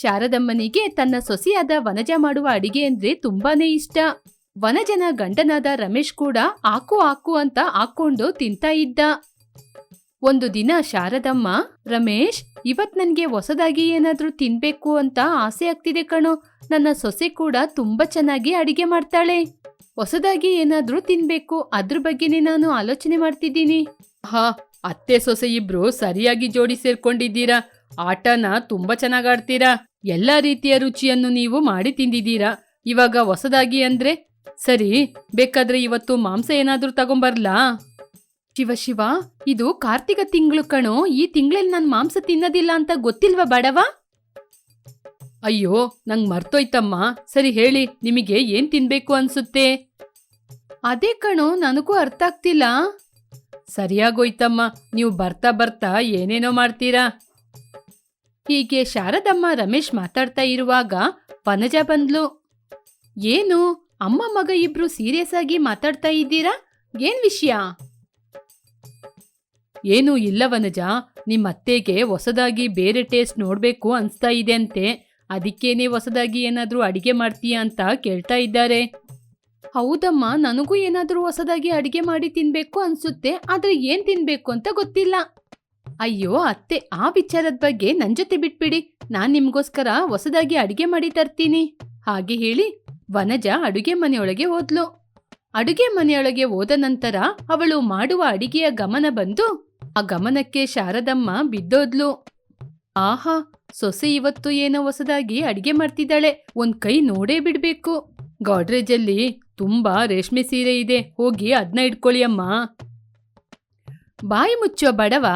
ಶಾರದಮ್ಮನಿಗೆ ತನ್ನ ಸೊಸೆಯಾದ ವನಜ ಮಾಡುವ ಅಡಿಗೆ ಅಂದ್ರೆ ತುಂಬಾನೇ ಇಷ್ಟ. ವನಜನ ಗಂಡನಾದ ರಮೇಶ್ ಕೂಡ ಆಕು ಆಕು ಅಂತ ಹಾಕೊಂಡು ತಿಂತಾ ಇದ್ದ. ಒಂದು ದಿನ ಶಾರದಮ್ಮ, ರಮೇಶ್, ಇವತ್ ನನ್ಗೆ ಹೊಸದಾಗಿ ಏನಾದ್ರೂ ತಿನ್ಬೇಕು ಅಂತ ಆಸೆ ಆಗ್ತಿದೆ ಕಣೋ. ನನ್ನ ಸೊಸೆ ಕೂಡ ತುಂಬಾ ಚೆನ್ನಾಗಿ ಅಡಿಗೆ ಮಾಡ್ತಾಳೆ. ಹೊಸದಾಗಿ ಏನಾದ್ರೂ ತಿನ್ಬೇಕು, ಅದ್ರ ಬಗ್ಗೆನೇ ನಾನು ಆಲೋಚನೆ ಮಾಡ್ತಿದ್ದೀನಿ. ಹಾ, ಅತ್ತೆ ಸೊಸೆ ಇಬ್ರು ಸರಿಯಾಗಿ ಜೋಡಿ ಸೇರ್ಕೊಂಡಿದ್ದೀರಾ. ಆಟನ ತುಂಬಾ ಚೆನ್ನಾಗಿ ಆಡ್ತೀರಾ. ಎಲ್ಲಾ ರೀತಿಯ ರುಚಿಯನ್ನು ನೀವು ಮಾಡಿ ತಿಂದಿದ್ದೀರಾ? ಇವಾಗ ಹೊಸದಾಗಿ ಅಂದ್ರೆ? ಸರಿ, ಬೇಕಾದ್ರೆ ಇವತ್ತು ಮಾಂಸ ಏನಾದ್ರೂ ತಗೊಂಬರ್ಲಾ? ಶಿವ ಶಿವ, ಇದು ಕಾರ್ತಿಕ ತಿಂಗಳು ಕಣೋ, ಈ ತಿಂಗಳಲ್ಲಿ ನಾನು ಮಾಂಸ ತಿನ್ನೋದಿಲ್ಲ ಅಂತ ಗೊತ್ತಿಲ್ವಾ ಬಡವ? ಅಯ್ಯೋ, ನಂಗ್ ಮರ್ತೋಯ್ತಮ್ಮ. ಸರಿ ಹೇಳಿ, ನಿಮಗೆ ಏನ್ ತಿನ್ಬೇಕು ಅನ್ಸುತ್ತೆ? ಅದೇ ಕಣೋ, ನನಗೂ ಅರ್ಥ ಆಗ್ತಿಲ್ಲ. ಸರಿಯಾಗೋಯ್ತಮ್ಮ. ನೀವು ಬರ್ತಾ ಬರ್ತಾ ಏನೇನೋ ಮಾಡ್ತೀರಾ? ಹೀಗೆ ಶಾರದಮ್ಮ ರಮೇಶ್ ಮಾತಾಡ್ತಾ ಇರುವಾಗ ವನಜ ಬಂದ್ಲು. ಏನು, ಅಮ್ಮ ಮಗ ಇಬ್ರು ಸೀರಿಯಸ್ ಆಗಿ ಮಾತಾಡ್ತಾ ಇದ್ದೀರಾ? ಏನ್ ವಿಷಯ? ಏನು ಇಲ್ಲ ವನಜ ನಿಮ್ಮ ಅತ್ತೆಗೆ ಹೊಸದಾಗಿ ಬೇರೆ ಟೇಸ್ಟ್ ನೋಡ್ಬೇಕು ಅನ್ಸ್ತಾ ಇದೆ ಅಂತೆ. ಅದಕ್ಕೇನೆ ಹೊಸದಾಗಿ ಏನಾದರೂ ಅಡಿಗೆ ಮಾಡ್ತೀಯಾ ಅಂತ ಕೇಳ್ತಾ ಇದ್ದಾರೆ. ಹೌದಮ್ಮ, ನನಗೂ ಏನಾದರೂ ಹೊಸದಾಗಿ ಅಡಿಗೆ ಮಾಡಿ ತಿನ್ಬೇಕು ಅನ್ಸುತ್ತೆ, ಆದ್ರೆ ಏನ್ ತಿನ್ಬೇಕು ಅಂತ ಗೊತ್ತಿಲ್ಲ. ಅಯ್ಯೋ, ಅತ್ತೆ, ಆ ವಿಚಾರದ ಬಗ್ಗೆ ನನ್ ಜೊತೆ ಬಿಟ್ಬಿಡಿ. ನಾನ್ ನಿಮ್ಗೋಸ್ಕರ ಹೊಸದಾಗಿ ಅಡಿಗೆ ಮಾಡಿ ತರ್ತೀನಿ. ಹಾಗೆ ಹೇಳಿ ವನಜ ಅಡುಗೆ ಮನೆಯೊಳಗೆ ಹೋದ್ಲು. ಅಡುಗೆ ಮನೆಯೊಳಗೆ ಹೋದ ನಂತರ ಅವಳು ಮಾಡುವ ಅಡಿಗೆಯ ಗಮನ ಬಂದು ಆ ಗಮನಕ್ಕೆ ಶಾರದಮ್ಮ ಬಿದ್ದೋದ್ಲು. ಆಹಾ, ಸೊಸೆ ಇವತ್ತು ಏನೋ ಹೊಸದಾಗಿ ಅಡಿಗೆ ಮಾಡ್ತಿದ್ದಾಳೆ. ಒಂದ್ ಕೈ ನೋಡೇ ಬಿಡ್ಬೇಕು. ಗಾಡ್ರೇಜಲ್ಲಿ ತುಂಬಾ ರೇಷ್ಮೆ ಸೀರೆ ಇದೆ. ಹೋಗಿ ಅದ್ನ ಇಟ್ಕೊಳ್ಳಿ ಅಮ್ಮ. ಬಾಯಿ ಮುಚ್ಚೋ ಬಡವ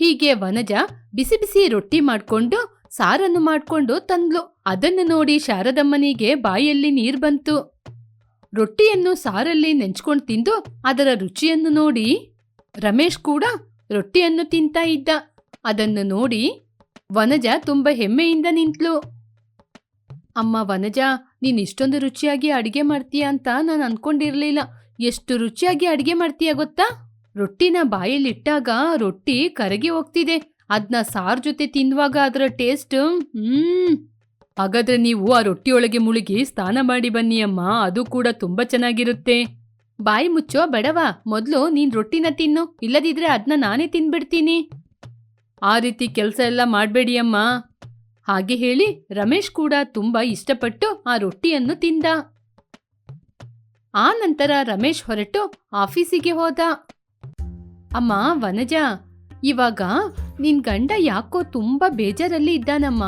ಹೀಗೆ ವನಜ ಬಿಸಿ ಬಿಸಿ ರೊಟ್ಟಿ ಮಾಡ್ಕೊಂಡು, ಸಾರನ್ನು ಮಾಡ್ಕೊಂಡು ತಂದ್ಲು. ಅದನ್ನು ನೋಡಿ ಶಾರದಮ್ಮನಿಗೆ ಬಾಯಲ್ಲಿ ನೀರ್ ಬಂತು. ರೊಟ್ಟಿಯನ್ನು ಸಾರಲ್ಲಿ ನೆಂಚ್ಕೊಂಡು ತಿಂದು, ಅದರ ರುಚಿಯನ್ನು ನೋಡಿ ರಮೇಶ್ ಕೂಡ ರೊಟ್ಟಿಯನ್ನು ತಿಂತಾ ಇದ್ದ. ಅದನ್ನು ನೋಡಿ ವನಜ ತುಂಬ ಹೆಮ್ಮೆಯಿಂದ ನಿಂತ್ಲು. ಅಮ್ಮ ವನಜ, ನೀನ್ ಇಷ್ಟೊಂದು ರುಚಿಯಾಗಿ ಅಡಿಗೆ ಮಾಡ್ತೀಯ ಅಂತ ನಾನು ಅನ್ಕೊಂಡಿರ್ಲಿಲ್ಲ. ಎಷ್ಟು ರುಚಿಯಾಗಿ ಅಡಿಗೆ ಮಾಡ್ತೀಯ ಗೊತ್ತಾ? ರೊಟ್ಟಿನ ಬಾಯಲ್ಲಿಟ್ಟಾಗ ರೊಟ್ಟಿ ಕರಗಿ ಹೋಗ್ತಿದೆ. ಅದ್ನ ಸಾರ್ ಜೊತೆ ತಿನ್ನುವಾಗ ಅದರ ಟೇಸ್ಟ್, ಹ್ಮ್. ಹಾಗಾದ್ರೆ ನೀವು ಆ ರೊಟ್ಟಿಯೊಳಗೆ ಮುಳುಗಿ ಸ್ನಾನ ಮಾಡಿ ಬನ್ನಿ ಅಮ್ಮ ಅದು ಕೂಡ ತುಂಬಾ ಚೆನ್ನಾಗಿರುತ್ತೆ. ಬಾಯಿ ಮುಚ್ಚೋ ಬಡವ, ಮೊದಲು ನೀನ್ ರೊಟ್ಟಿನ ತಿನ್ನು, ಇಲ್ಲದಿದ್ರೆ ಅದನ್ನ ನಾನೇ ತಿನ್ಬಿಡ್ತೀನಿ. ಆ ರೀತಿ ಕೆಲಸ ಎಲ್ಲ ಮಾಡಬೇಡಿ ಅಮ್ಮ ಹಾಗೆ ಹೇಳಿ ರಮೇಶ್ ಕೂಡ ತುಂಬಾ ಇಷ್ಟಪಟ್ಟು ಆ ರೊಟ್ಟಿಯನ್ನು ತಿಂದ. ಆ ನಂತರ ರಮೇಶ್ ಹೊರಟು ಆಫೀಸಿಗೆ ಹೋದ. ಅಮ್ಮ, ವನಜ, ಇವಾಗ ನಿನ್ ಗಂಡ ಯಾಕೋ ತುಂಬಾ ಬೇಜಾರಲ್ಲಿ ಇದ್ದಾನಮ್ಮ.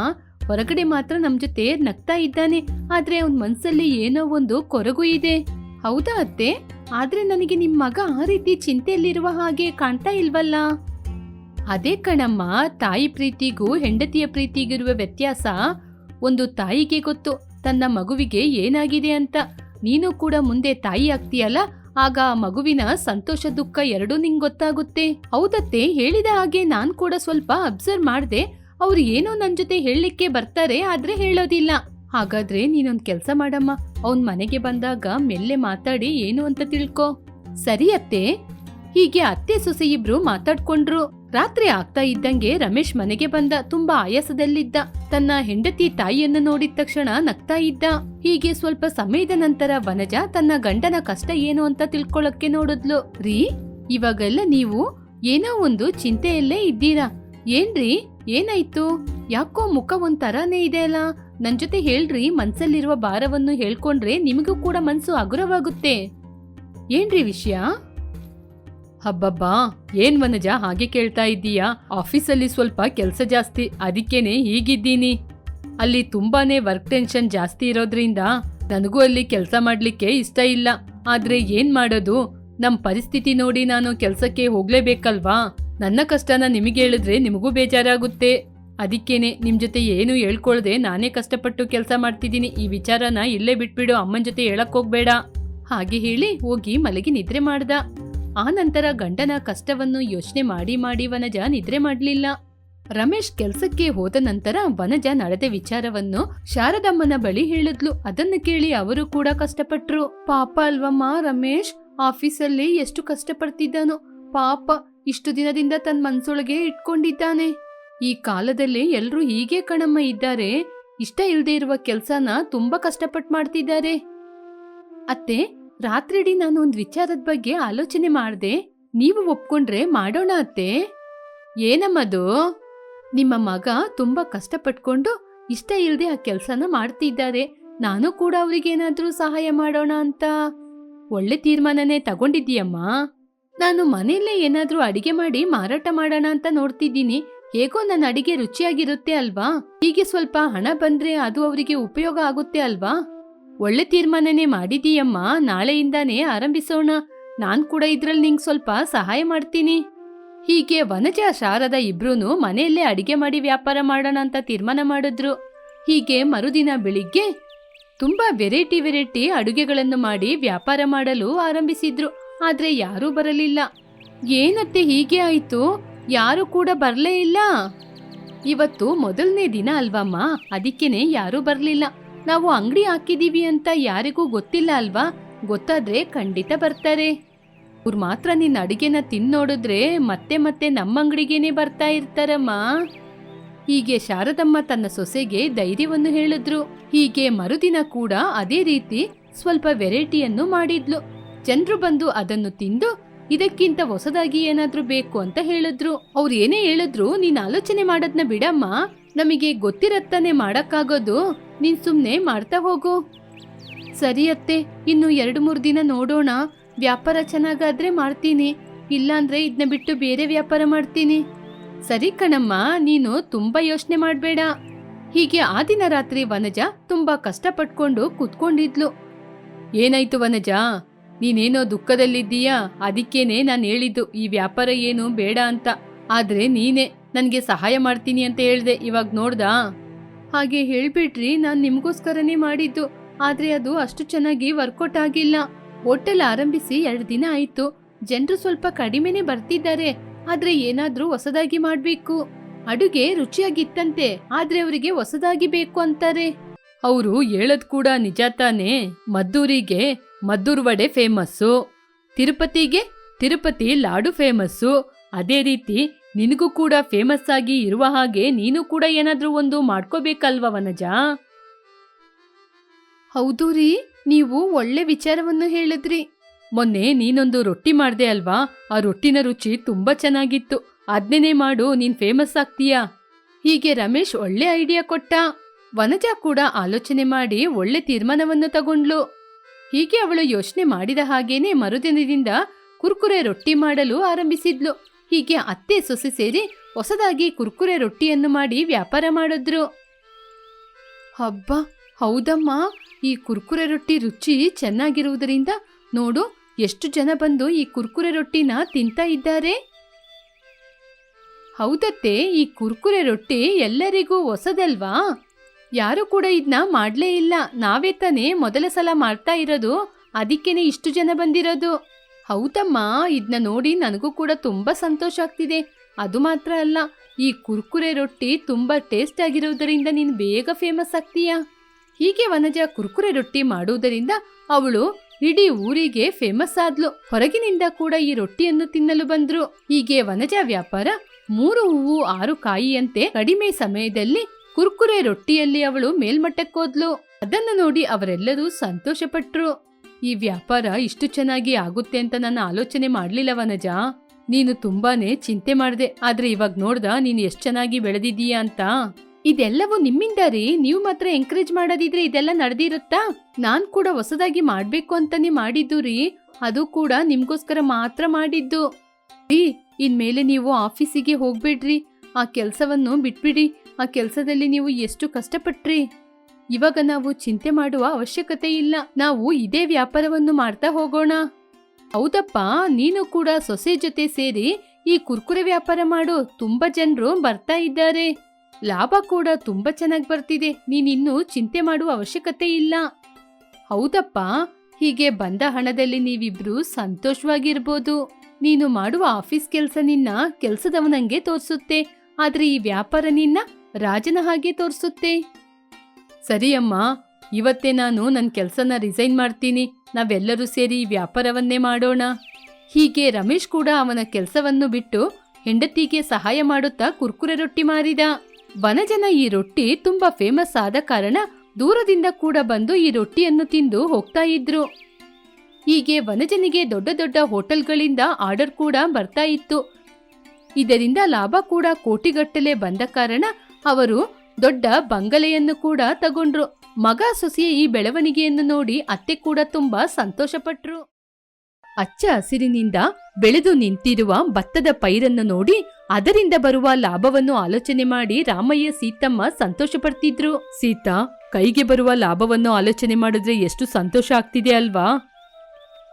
ಹೊರಗಡೆ ಮಾತ್ರ ನಮ್ ಜೊತೆ ನಗ್ತಾ ಇದ್ದಾನೆ. ಆದ್ರೆ ಅವನ್ ಮನ್ಸಲ್ಲಿ ಏನೋ ಒಂದು ಕೊರಗು ಇದೆ. ಹೌದಾ ಅತ್ತೆ? ಆದ್ರೆ ನನಗೆ ನಿಮ್ ಮಗ ಆ ರೀತಿ ಚಿಂತೆಯಲ್ಲಿರುವ ಹಾಗೆ ಕಾಣ್ತಾ ಇಲ್ವಲ್ಲ? ಅದೇ ಕಣಮ್ಮ, ತಾಯಿ ಪ್ರೀತಿಗೂ ಹೆಂಡತಿಯ ಪ್ರೀತಿಗಿರುವ ವ್ಯತ್ಯಾಸ ಒಂದು ತಾಯಿಗೆ ಗೊತ್ತು. ತನ್ನ ಮಗುವಿಗೆ ಏನಾಗಿದೆ ಅಂತ. ನೀನು ಕೂಡ ಮುಂದೆ ತಾಯಿ ಆಗ್ತೀಯಲ್ಲ? ಆಗ ಮಗುವಿನ ಸಂತೋಷ ದುಃಖ ಎರಡೂ ನಿಂಗೆ ಗೊತ್ತಾಗುತ್ತೆ ಹೌದತ್ತೆ, ಹೇಳಿದ ಹಾಗೆ ನಾನ್ ಕೂಡ ಸ್ವಲ್ಪ ಅಬ್ಸರ್ವ್ ಮಾಡ್ದೆ. ಅವ್ರು ಏನೋ ನನ್ ಜೊತೆ ಹೇಳಲಿಕ್ಕೆ ಬರ್ತಾರೆ, ಆದ್ರೆ ಹೇಳೋದಿಲ್ಲ. ಹಾಗಾದ್ರೆ ನೀನೊಂದ್ ಕೆಲ್ಸ ಮಾಡಮ್ಮ. ಅವನ್ ಮನೆಗೆ ಬಂದಾಗ ಮೆಲ್ಲೆ ಮಾತಾಡಿ ಏನು ಅಂತ ತಿಳ್ಕೊ. ಸರಿ ಅತ್ತೆ. ಹೀಗೆ ಅತ್ತೆ ಸೊಸೆ ಇಬ್ರು ಮಾತಾಡ್ಕೊಂಡ್ರು. ರಾತ್ರಿ ಆಗ್ತಾ ಇದ್ದಂಗೆ ರಮೇಶ್ ಮನೆಗೆ ಬಂದ ತುಂಬಾ ಆಯಾಸದಲ್ಲಿದ್ದ ತನ್ನ ಹೆಂಡತಿ ತಾಯಿಯನ್ನು ನೋಡಿದ ತಕ್ಷಣ ನಗ್ತಾ ಇದ್ದ. ಹೀಗೆ ಸ್ವಲ್ಪ ಸಮಯದ ನಂತರ ವನಜ ತನ್ನ ಗಂಡನ ಕಷ್ಟ ಏನು ಅಂತ ತಿಳ್ಕೊಳಕ್ಕೆ ನೋಡಿದ್ಲು. ರೀ, ಇವಾಗೆಲ್ಲ ನೀವು ಏನೋ ಒಂದು ಚಿಂತೆಯಲ್ಲೇ ಇದ್ದೀರಾ? ಏನ್ರಿ, ಏನಾಯ್ತು? ಯಾಕೋ ಮುಖ ಒಂದ್ ತರಾನೇ ಇದೆ ಅಲ್ಲ? ನನ್ ಜೊತೆ ಹೇಳ್ರಿ, ಮನ್ಸಲ್ಲಿರುವ ಭಾರವನ್ನು ಹೇಳ್ಕೊಂಡ್ರೆ ನಿಮಗೂ ಕೂಡ ಮನ್ಸು ಹಗುರವಾಗುತ್ತೆ. ಏನ್ರಿ ವಿಷಯ? ಹಬ್ಬಬ್ಬಾ ಏನ್ ವನಜ ಹಾಗೆ ಕೇಳ್ತಾ ಇದ್ದೀಯಾ? ಆಫೀಸಲ್ಲಿ ಸ್ವಲ್ಪ ಕೆಲಸ ಜಾಸ್ತಿ, ಅದಕ್ಕೇನೆ ಹೀಗಿದ್ದೀನಿ. ಅಲ್ಲಿ ತುಂಬಾನೇ ವರ್ಕ್ ಟೆನ್ಷನ್ ಜಾಸ್ತಿ ಇರೋದ್ರಿಂದ ನನಗೂ ಅಲ್ಲಿ ಕೆಲಸ ಮಾಡ್ಲಿಕ್ಕೆ ಇಷ್ಟ ಇಲ್ಲ. ಆದ್ರೆ ಏನ್ ಮಾಡೋದು? ನಮ್ ಪರಿಸ್ಥಿತಿ ನೋಡಿ ನಾನು ಕೆಲಸಕ್ಕೆ ಹೋಗ್ಲೇಬೇಕಲ್ವಾ? ನನ್ನ ಕಷ್ಟನ ನಿಮಗೆ ಹೇಳಿದ್ರೆ ನಿಮಗೂ ಬೇಜಾರಾಗುತ್ತೆ. ಅದಕ್ಕೇನೆ ನಿಮ್ ಜೊತೆ ಏನು ಹೇಳ್ಕೊಳ್ದೆ ನಾನೇ ಕಷ್ಟಪಟ್ಟು ಕೆಲಸ ಮಾಡ್ತಿದ್ದೀನಿ. ಈ ವಿಚಾರನ ಇಲ್ಲೇ ಬಿಟ್ಬಿಡು, ಅಮ್ಮನ ಜೊತೆ ಹೇಳಕ್ ಹೋಗ್ಬೇಡ. ಹಾಗೆ ಹೇಳಿ ಹೋಗಿ ಮಲಗಿ ನಿದ್ರೆ ಮಾಡ್ದ. ಆ ನಂತರ ಗಂಡನ ಕಷ್ಟವನ್ನು ಯೋಚನೆ ಮಾಡಿ ಮಾಡಿ ವನಜ ನಿದ್ರೆ ಮಾಡಲಿಲ್ಲ. ರಮೇಶ್ ಕೆಲಸಕ್ಕೆ ಹೋದ ನಂತರ ವನಜ ನಡೆದ ವಿಚಾರವನ್ನು ಶಾರದಮ್ಮನ ಬಳಿ ಹೇಳಿದ್ಲು. ಅದನ್ನು ಕೇಳಿ ಅವರು ಕೂಡ ಕಷ್ಟಪಟ್ರು. ಪಾಪ ಅಲ್ವಮ್ಮ ರಮೇಶ್, ಆಫೀಸಲ್ಲಿ ಎಷ್ಟು ಕಷ್ಟಪಡ್ತಿದ್ದಾನೋ. ಪಾಪ, ಇಷ್ಟು ದಿನದಿಂದ ತನ್ನ ಮನ್ಸೊಳಗೆ ಇಟ್ಕೊಂಡಿದ್ದಾನೆ. ಈ ಕಾಲದಲ್ಲಿ ಎಲ್ಲರೂ ಹೀಗೆ ಕಣಮ್ಮ ಇದ್ದಾರೆ. ಇಷ್ಟ ಇಲ್ಲದೆ ಇರುವ ಕೆಲಸನ ತುಂಬಾ ಕಷ್ಟಪಟ್ಟು ಮಾಡ್ತಿದ್ದಾರೆ. ಅತ್ತೆ ರಾತ್ರಿಡೀ ನಾನು ಒಂದ್ ವಿಚಾರದ ಬಗ್ಗೆ ಆಲೋಚನೆ ಮಾಡ್ದೆ. ನೀವು ಒಪ್ಕೊಂಡ್ರೆ ಮಾಡೋಣ ಅತ್ತೆ. ಏನಮ್ಮದು? ನಿಮ್ಮ ಮಗ ತುಂಬಾ ಕಷ್ಟಪಟ್ಕೊಂಡು ಇಷ್ಟ ಇಲ್ದೆ ಆ ಕೆಲ್ಸನ ಮಾಡ್ತಿದ್ದಾರೆ. ನಾನು ಕೂಡ ಅವ್ರಿಗೇನಾದ್ರೂ ಸಹಾಯ ಮಾಡೋಣ ಅಂತ. ಒಳ್ಳೆ ತೀರ್ಮಾನನೇ ತಗೊಂಡಿದ್ದೀಯಮ್ಮ. ನಾನು ಮನೆಯಲ್ಲೇ ಏನಾದ್ರೂ ಅಡಿಗೆ ಮಾಡಿ ಮಾರಾಟ ಮಾಡೋಣ ಅಂತ ನೋಡ್ತಿದ್ದೀನಿ. ಹೇಗೋ ನನ್ನ ಅಡಿಗೆ ರುಚಿಯಾಗಿರುತ್ತೆ ಅಲ್ವಾ? ಹೀಗೆ ಸ್ವಲ್ಪ ಹಣ ಬಂದ್ರೆ ಅದು ಅವರಿಗೆ ಉಪಯೋಗ ಆಗುತ್ತೆ ಅಲ್ವಾ? ಒಳ್ಳೆ ತೀರ್ಮಾನನೇ ಮಾಡಿದೀಯಮ್ಮ, ನಾಳೆಯಿಂದಾನೇ ಆರಂಭಿಸೋಣ. ನಾನ್ ಕೂಡ ಇದ್ರಲ್ಲಿ ನಿಂಗ್ ಸ್ವಲ್ಪ ಸಹಾಯ ಮಾಡ್ತೀನಿ. ಹೀಗೆ ವನಜ, ಶಾರದ ಇಬ್ರು ಮನೆಯಲ್ಲೇ ಅಡಿಗೆ ಮಾಡಿ ವ್ಯಾಪಾರ ಮಾಡೋಣ ಅಂತ ತೀರ್ಮಾನ ಮಾಡಿದ್ರು. ಹೀಗೆ ಮರುದಿನ ಬೆಳಿಗ್ಗೆ ತುಂಬಾ ವೆರೈಟಿ ವೆರೈಟಿ ಅಡುಗೆಗಳನ್ನು ಮಾಡಿ ವ್ಯಾಪಾರ ಮಾಡಲು ಆರಂಭಿಸಿದ್ರು. ಆದ್ರೆ ಯಾರೂ ಬರಲಿಲ್ಲ. ಏನತ್ತೆ ಹೀಗೆ ಆಯ್ತು? ಯಾರು ಕೂಡ ಬರಲೇ ಇಲ್ಲ. ಇವತ್ತು ಮೊದಲನೇ ದಿನ ಅಲ್ವಮ್ಮ? ಅದಕ್ಕೇನೆ ಯಾರೂ ಬರ್ಲಿಲ್ಲ. ನಾವು ಅಂಗಡಿ ಹಾಕಿದೀವಿ ಅಂತ ಯಾರಿಗೂ ಗೊತ್ತಿಲ್ಲ ಅಲ್ವಾ? ಗೊತ್ತಾದ್ರೆ ಖಂಡಿತ ಬರ್ತಾರೆ. ಅವ್ರು ಮಾತ್ರ ನಿನ್ನ ಅಡಿಗೆನ ತಿನ್ನೋಡಿದ್ರೆ ಮತ್ತೆ ಮತ್ತೆ ನಮ್ಮ ಅಂಗಡಿಗೇನೆ ಬರ್ತಾ ಇರ್ತಾರಮ್ಮ. ಹೀಗೆ ಶಾರದಮ್ಮ ತನ್ನ ಸೊಸೆಗೆ ಧೈರ್ಯವನ್ನು ಹೇಳಿದ್ರು. ಹೀಗೆ ಮರುದಿನ ಕೂಡ ಅದೇ ರೀತಿ ಸ್ವಲ್ಪ ವೆರೈಟಿಯನ್ನು ಮಾಡಿದ್ಲು. ಜನರು ಬಂದು ಅದನ್ನು ತಿಂದು ಇದಕ್ಕಿಂತ ಹೊಸದಾಗಿ ಏನಾದರೂ ಬೇಕು ಅಂತ ಹೇಳಿದ್ರು. ಅವ್ರು ಏನೇ ಹೇಳಿದ್ರು, ನೀನ್ ಆಲೋಚನೆ ಮಾಡೋದ್ನ ಬಿಡಮ್ಮ. ನಮಗೆ ಗೊತ್ತಿರತ್ತಾನೆ ಮಾಡಕ್ಕಾಗೋದು. ನೀನ್ ಸುಮ್ನೆ ಮಾಡ್ತಾ ಹೋಗು. ಸರಿ ಅತ್ತೆ, ಇನ್ನು ಎರಡು ಮೂರು ದಿನ ನೋಡೋಣ. ವ್ಯಾಪಾರ ಚೆನ್ನಾಗಾದ್ರೆ ಮಾಡ್ತೀನಿ. ಇಲ್ಲಾಂದ್ರೆ ಇದನ್ನ ಬಿಟ್ಟು ಬೇರೆ ವ್ಯಾಪಾರ ಮಾಡ್ತೀನಿ. ಸರಿ ಕಣಮ್ಮ, ನೀನು ತುಂಬಾ ಯೋಚನೆ ಮಾಡಬೇಡ. ಹೀಗೆ ಆ ದಿನ ರಾತ್ರಿ ವನಜ ತುಂಬಾ ಕಷ್ಟಪಟ್ಕೊಂಡು ಕುತ್ಕೊಂಡಿದ್ಲು. ಏನಾಯ್ತು ವನಜ? ನೀನೇನೋ ದುಃಖದಲ್ಲಿದ್ದೀಯಾ? ಅದಕ್ಕೇನೆ ನಾನು ಹೇಳಿದ್ದು, ಈ ವ್ಯಾಪಾರ ಏನು ಬೇಡ ಅಂತ. ಆದ್ರೆ ನೀನೇ ನನಗೆ ಸಹಾಯ ಮಾಡ್ತೀನಿ ಅಂತ ಹೇಳ್ದೆ, ಇವಾಗ ನೋಡ್ದಾ? ಹಾಗೆ ಹೇಳ್ಬಿಟ್ರಿ, ನಾನು ನಿಮಗೋಸ್ಕರನೇ ಮಾಡಿದ್ದು. ಆದ್ರೆ ಅದು ಅಷ್ಟು ಚೆನ್ನಾಗಿ ವರ್ಕೌಟ್ ಆಗಿಲ್ಲ. ಹೋಟೆಲ್ ಆರಂಭಿಸಿ ಎರಡು ದಿನ ಆಯ್ತು. ಜನರು ಸ್ವಲ್ಪ ಕಡಿಮೆನೆ ಬರ್ತಿದ್ದಾರೆ. ಆದ್ರೆ ಏನಾದ್ರೂ ಹೊಸದಾಗಿ ಮಾಡ್ಬೇಕು. ಅಡುಗೆ ರುಚಿಯಾಗಿತ್ತಂತೆ, ಆದ್ರೆ ಅವರಿಗೆ ಹೊಸದಾಗಿ ಬೇಕು ಅಂತಾರೆ. ಅವರು ಹೇಳದ್ ಕೂಡ ನಿಜ ತಾನೇ. ಮದ್ದೂರಿಗೆ ಮದ್ದೂರು ವಡೆ ಫೇಮಸ್ಸು. ತಿರುಪತಿಗೆ ತಿರುಪತಿ ಲಾಡು ಫೇಮಸ್ಸು. ಅದೇ ರೀತಿ ನಿನಗೂ ಕೂಡ ಫೇಮಸ್ ಆಗಿ ಇರುವ ಹಾಗೆ ನೀನು ಕೂಡ ಏನಾದ್ರೂ ಒಂದು ಮಾಡ್ಕೋಬೇಕಲ್ವ ವನಜ? ಹೌದು ರೀ ನೀವು ಒಳ್ಳೆ ವಿಚಾರವನ್ನು ಹೇಳಿದ್ರಿ. ಮೊನ್ನೆ ನೀನೊಂದು ರೊಟ್ಟಿ ಮಾಡ್ದೆ ಅಲ್ವಾ? ಆ ರೊಟ್ಟಿನ ರುಚಿ ತುಂಬಾ ಚೆನ್ನಾಗಿತ್ತು. ಅದ್ನೇನೆ ಮಾಡು ನೀನ್ ಫೇಮಸ್ ಆಗ್ತೀಯಾ? ಹೀಗೆ ರಮೇಶ್ ಒಳ್ಳೆ ಐಡಿಯಾ ಕೊಟ್ಟ. ವನಜಾ ಕೂಡ ಆಲೋಚನೆ ಮಾಡಿ ಒಳ್ಳೆ ತೀರ್ಮಾನವನ್ನು ತಗೊಂಡ್ಲು ಹೀಗೆ ಅವಳು ಯೋಚನೆ ಮಾಡಿದ ಹಾಗೇನೆ ಮರುದಿನದಿಂದ ಕುರ್ಕುರೆ ರೊಟ್ಟಿ ಮಾಡಲು ಆರಂಭಿಸಿದ್ಲು. ಹೀಗೆ ಅತ್ತೆ ಸೊಸೆ ಸೇರಿ ಹೊಸದಾಗಿ ಕುರ್ಕುರೆ ರೊಟ್ಟಿಯನ್ನು ಮಾಡಿ ವ್ಯಾಪಾರ ಮಾಡಿದ್ರು. ಹಬ್ಬ ಹೌದಮ್ಮ. ಈ ಕುರ್ಕುರೆ ರೊಟ್ಟಿ ರುಚಿ ಚೆನ್ನಾಗಿರುವುದರಿಂದ ನೋಡು, ಎಷ್ಟು ಜನ ಬಂದು ಈ ಕುರ್ಕುರೆ ರೊಟ್ಟಿನ ತಿಂತಾ ಇದ್ದಾರೆ. ಹೌದತ್ತೆ, ಈ ಕುರ್ಕುರೆ ರೊಟ್ಟಿ ಎಲ್ಲರಿಗೂ ಹೊಸದಲ್ವಾ? ಯಾರು ಕೂಡ ಇದನ್ನ ಮಾಡ್ಲೇ ಇಲ್ಲ. ನಾವೇ ತಾನೇ ಮೊದಲ ಸಲ ಮಾಡ್ತಾ ಇರೋದು. ಅದಕ್ಕೇನೆ ಇಷ್ಟು ಜನ ಬಂದಿರೋದು. ಹೌದಮ್ಮ ಇದನ್ನ ನೋಡಿ ನನಗೂ ಕೂಡ ತುಂಬಾ ಸಂತೋಷ ಆಗ್ತಿದೆ. ಅದು ಮಾತ್ರ ಅಲ್ಲ, ಈ ಕುರ್ಕುರೆ ರೊಟ್ಟಿ ತುಂಬಾ ಟೇಸ್ಟ್ ಆಗಿರೋದರಿಂದ ನೀನು ಬೇಗ ಫೇಮಸ್ ಆಗ್ತೀಯಾ? ಹೀಗೆ ವನಜ ಕುರ್ಕುರೆ ರೊಟ್ಟಿ ಮಾಡುವುದರಿಂದ ಅವಳು ಇಡೀ ಊರಿಗೆ ಫೇಮಸ್ ಆದ್ಲು. ಹೊರಗಿನಿಂದ ಕೂಡ ಈ ರೊಟ್ಟಿಯನ್ನು ತಿನ್ನಲು ಬಂದ್ರು. ಹೀಗೆ ವನಜ ವ್ಯಾಪಾರ ಮೂರು ಹೂವು ಆರು ಕಾಯಿಯಂತೆ ಕಡಿಮೆ ಸಮಯದಲ್ಲಿ ಕುರ್ಕುರೆ ರೊಟ್ಟಿಯಲ್ಲಿ ಅವಳು ಮೇಲ್ಮಟ್ಟಕ್ಕೋದ್ಲು ಅದನ್ನು ನೋಡಿ ಅವರೆಲ್ಲರೂ ಸಂತೋಷಪಟ್ರು. ಈ ವ್ಯಾಪಾರ ಇಷ್ಟು ಚೆನ್ನಾಗಿ ಆಗುತ್ತೆ ಅಂತ ನಾನು ಆಲೋಚನೆ ಮಾಡ್ಲಿಲ್ಲ ವನಜ. ನೀನು ತುಂಬಾನೇ ಚಿಂತೆ ಮಾಡಿದೆ. ಆದ್ರೆ ಇವಾಗ ನೋಡ್ದ ನೀನು ಎಷ್ಟು ಚೆನ್ನಾಗಿ ಬೆಳೆದಿದೀಯ ಅಂತ. ಇದೆಲ್ಲವೂ ನಿಮ್ಮಿಂದ ರೀ. ನೀವು ಮಾತ್ರ ಎಂಕರೇಜ್ ಮಾಡೋದಿದ್ರೆ ಇದೆಲ್ಲ ನಡೆದಿರುತ್ತಾ? ನಾನ್ ಕೂಡ ಹೊಸದಾಗಿ ಮಾಡ್ಬೇಕು ಅಂತಾನೆ ಮಾಡಿದ್ದು ರೀ. ಅದು ಕೂಡ ನಿಮ್ಗೋಸ್ಕರ ಮಾತ್ರ ಮಾಡಿದ್ದು. ರೀ, ಇನ್ಮೇಲೆ ನೀವು ಆಫೀಸಿಗೆ ಹೋಗ್ಬೇಡ್ರಿ. ಆ ಕೆಲಸವನ್ನು ಬಿಟ್ಬಿಡಿ. ಆ ಕೆಲಸದಲ್ಲಿ ನೀವು ಎಷ್ಟು ಕಷ್ಟಪಟ್ರಿ? ಇವಾಗ ನಾವು ಚಿಂತೆ ಮಾಡುವ ಅವಶ್ಯಕತೆ ಇಲ್ಲ. ನಾವು ಇದೇ ವ್ಯಾಪಾರವನ್ನು ಮಾಡ್ತಾ ಹೋಗೋಣ. ಹೌದಪ್ಪ, ನೀನು ಕೂಡ ಸೊಸೆ ಜೊತೆ ಸೇರಿ ಈ ಕುರ್ಕುರೆ ವ್ಯಾಪಾರ ಮಾಡು. ತುಂಬಾ ಜನರು ಬರ್ತಾ ಇದ್ದಾರೆ. ಲಾಭ ಕೂಡ ತುಂಬಾ ಚೆನ್ನಾಗಿ ಬರ್ತಿದೆ. ನೀನಿನ್ನೂ ಚಿಂತೆ ಮಾಡುವ ಅವಶ್ಯಕತೆ ಇಲ್ಲ. ಹೌದಪ್ಪ, ಹೀಗೆ ಬಂದ ಹಣದಲ್ಲಿ ನೀವಿಬ್ರು ಸಂತೋಷವಾಗಿರ್ಬೋದು. ನೀನು ಮಾಡುವ ಆಫೀಸ್ ಕೆಲಸ ನಿನ್ನ ಕೆಲಸದವನಂಗೆ ತೋರಿಸುತ್ತೆ. ಆದ್ರೆ ಈ ವ್ಯಾಪಾರ ನಿನ್ನ ರಾಜನ ಹಾಗೆ ತೋರಿಸುತ್ತೆ? ಸರಿಯಮ್ಮ ಇವತ್ತೇ ನಾನು ನನ್ನ ಕೆಲಸನ ರಿಸೈನ್ ಮಾಡ್ತೀನಿ. ನಾವೆಲ್ಲರೂ ಸೇರಿ ವ್ಯಾಪಾರವನ್ನೇ ಮಾಡೋಣ. ಹೀಗೆ ರಮೇಶ್ ಕೂಡ ಅವನ ಕೆಲಸವನ್ನು ಬಿಟ್ಟು ಹೆಂಡತಿಗೆ ಸಹಾಯ ಮಾಡುತ್ತಾ ಕುರ್ಕುರೆ ರೊಟ್ಟಿ ಮಾರಿದ. ವನಜನ ಈ ರೊಟ್ಟಿ ತುಂಬಾ ಫೇಮಸ್ ಆದ ಕಾರಣ ದೂರದಿಂದ ಕೂಡ ಬಂದು ಈ ರೊಟ್ಟಿಯನ್ನು ತಿಂದು ಹೋಗ್ತಾ ಇದ್ರು. ಹೀಗೆ ವನಜನಿಗೆ ದೊಡ್ಡ ದೊಡ್ಡ ಹೋಟೆಲ್ಗಳಿಂದ ಆರ್ಡರ್ ಕೂಡ ಬರ್ತಾ ಇತ್ತು. ಇದರಿಂದ ಲಾಭ ಕೂಡ ಕೋಟಿಗಟ್ಟಲೆ ಬಂದ ಕಾರಣ ಅವರು ದೊಡ್ಡ ಬಂಗಲೆಯನ್ನು ಕೂಡ ತಗೊಂಡ್ರು. ಮಗ ಸೊಸೆಯ ಈ ಬೆಳವಣಿಗೆಯನ್ನು ನೋಡಿ ಅತ್ತೆ ಕೂಡ ತುಂಬಾ ಸಂತೋಷಪಟ್ರು. ಅಚ್ಚ ಹಸಿರಿನಿಂದ ಬೆಳೆದು ನಿಂತಿರುವ ಭತ್ತದ ಪೈರನ್ನು ನೋಡಿ ಅದರಿಂದ ಬರುವ ಲಾಭವನ್ನು ಆಲೋಚನೆ ಮಾಡಿ ರಾಮಯ್ಯ ಸೀತಮ್ಮ ಸಂತೋಷ ಪಡ್ತಿದ್ರು ಸೀತಾ, ಕೈಗೆ ಬರುವ ಲಾಭವನ್ನು ಆಲೋಚನೆ ಮಾಡಿದ್ರೆ ಎಷ್ಟು ಸಂತೋಷ ಆಗ್ತಿದೆ ಅಲ್ವಾ?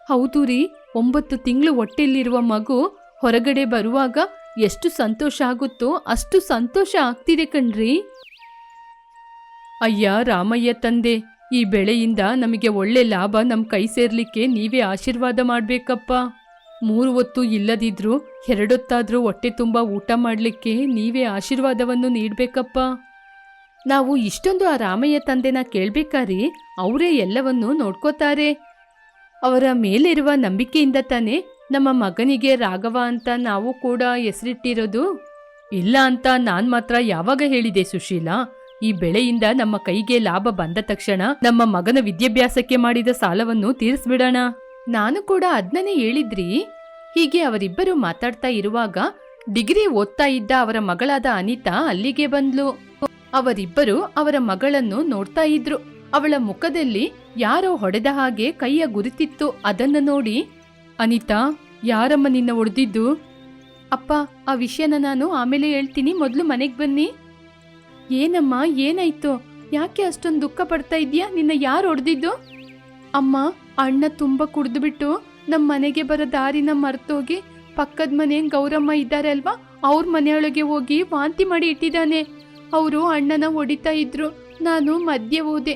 ಹೌದು ರೀ, ಒಂಬತ್ತು ತಿಂಗಳು ಹೊಟ್ಟೆಯಲ್ಲಿರುವ ಮಗು ಹೊರಗಡೆ ಬರುವಾಗ ಎಷ್ಟು ಸಂತೋಷ ಆಗುತ್ತೋ ಅಷ್ಟು ಸಂತೋಷ ಆಗ್ತಿದೆ ಕಣ್ರಿ. ಅಯ್ಯ ರಾಮಯ್ಯ ತಂದೆ, ಈ ಬೆಳೆಯಿಂದ ನಮಗೆ ಒಳ್ಳೆ ಲಾಭ ನಮ್ಮ ಕೈ ಸೇರ್ಲಿಕ್ಕೆ ನೀವೇ ಆಶೀರ್ವಾದ ಮಾಡಬೇಕಪ್ಪ. ಮೂರು ಹೊತ್ತು ಇಲ್ಲದಿದ್ರೂ ಎರಡೊತ್ತಾದರೂ ಹೊಟ್ಟೆ ತುಂಬ ಊಟ ಮಾಡಲಿಕ್ಕೆ ನೀವೇ ಆಶೀರ್ವಾದವನ್ನು ನೀಡ್ಬೇಕಪ್ಪ. ನಾವು ಇಷ್ಟೊಂದು ಆ ರಾಮಯ್ಯ ತಂದೆನ ಕೇಳ್ಬೇಕಾರಿ ಅವರೇ ಎಲ್ಲವನ್ನೂ ನೋಡ್ಕೋತಾರೆ. ಅವರ ಮೇಲಿರುವ ನಂಬಿಕೆಯಿಂದ ತಾನೇ ನಮ್ಮ ಮಗನಿಗೆ ರಾಘವ ಅಂತ ನಾವು ಕೂಡ ಹೆಸರಿಟ್ಟಿರೋದು? ಇಲ್ಲ ಅಂತ ನಾನ್ ಮಾತ್ರ ಯಾವಾಗ ಹೇಳಿದೆ ಸುಶೀಲಾ? ಈ ಬೆಳೆಯಿಂದ ನಮ್ಮ ಕೈಗೆ ಲಾಭ ಬಂದ ತಕ್ಷಣ ನಮ್ಮ ಮಗನ ವಿದ್ಯಾಭ್ಯಾಸಕ್ಕೆ ಮಾಡಿದ ಸಾಲವನ್ನು ತೀರಿಸ್ಬಿಡೋಣ. ನಾನು ಕೂಡ ಅದನ್ನೇ ಹೇಳಿದ್ರಿ. ಹೀಗೆ ಅವರಿಬ್ಬರು ಮಾತಾಡ್ತಾ ಇರುವಾಗ ಡಿಗ್ರಿ ಓದ್ತಾ ಇದ್ದ ಅವರ ಮಗಳಾದ ಅನಿತಾ ಅಲ್ಲಿಗೆ ಬಂದ್ಲು. ಅವರಿಬ್ಬರು ಅವರ ಮಗಳನ್ನು ನೋಡ್ತಾ ಇದ್ರು. ಅವಳ ಮುಖದಲ್ಲಿ ಯಾರೋ ಹೊಡೆದ ಹಾಗೆ ಕೈಯ ಗುರುತಿತ್ತು. ಅದನ್ನ ನೋಡಿ ಅನಿತಾ, ಯಾರಮ್ಮ ನಿನ್ನ ಹೊಡೆದಿದ್ದು ಅಪ್ಪ, ಆ ವಿಷಯನ ನಾನು ಆಮೇಲೆ ಹೇಳ್ತೀನಿ, ಮೊದಲು ಮನೆಗೆ ಬನ್ನಿ. ಏನಮ್ಮ, ಏನಾಯ್ತು? ಯಾಕೆ ಅಷ್ಟೊಂದು ದುಃಖ ಪಡ್ತಾ ಇದೀಯಾ? ನಿನ್ನ ಯಾರು ಹೊಡೆದಿದ್ದು ಅಮ್ಮ, ಅಣ್ಣ ತುಂಬ ಕುಡಿದ್ಬಿಟ್ಟು ನಮ್ಮ ಮನೆಗೆ ಬರೋ ದಾರಿನ ಮರ್ತೋಗಿ ಪಕ್ಕದ ಮನೆ ಗೌರಮ್ಮ ಇದ್ದಾರೆ ಅಲ್ವಾ? ಅವ್ರ ಮನೆಯೊಳಗೆ ಹೋಗಿ ವಾಂತಿ ಮಾಡಿ ಇಟ್ಟಿದ್ದಾನೆ. ಅವರು ಅಣ್ಣನ ಹೊಡಿತಾ ಇದ್ರು. ನಾನು ಮಧ್ಯೆ ಹೋದೆ.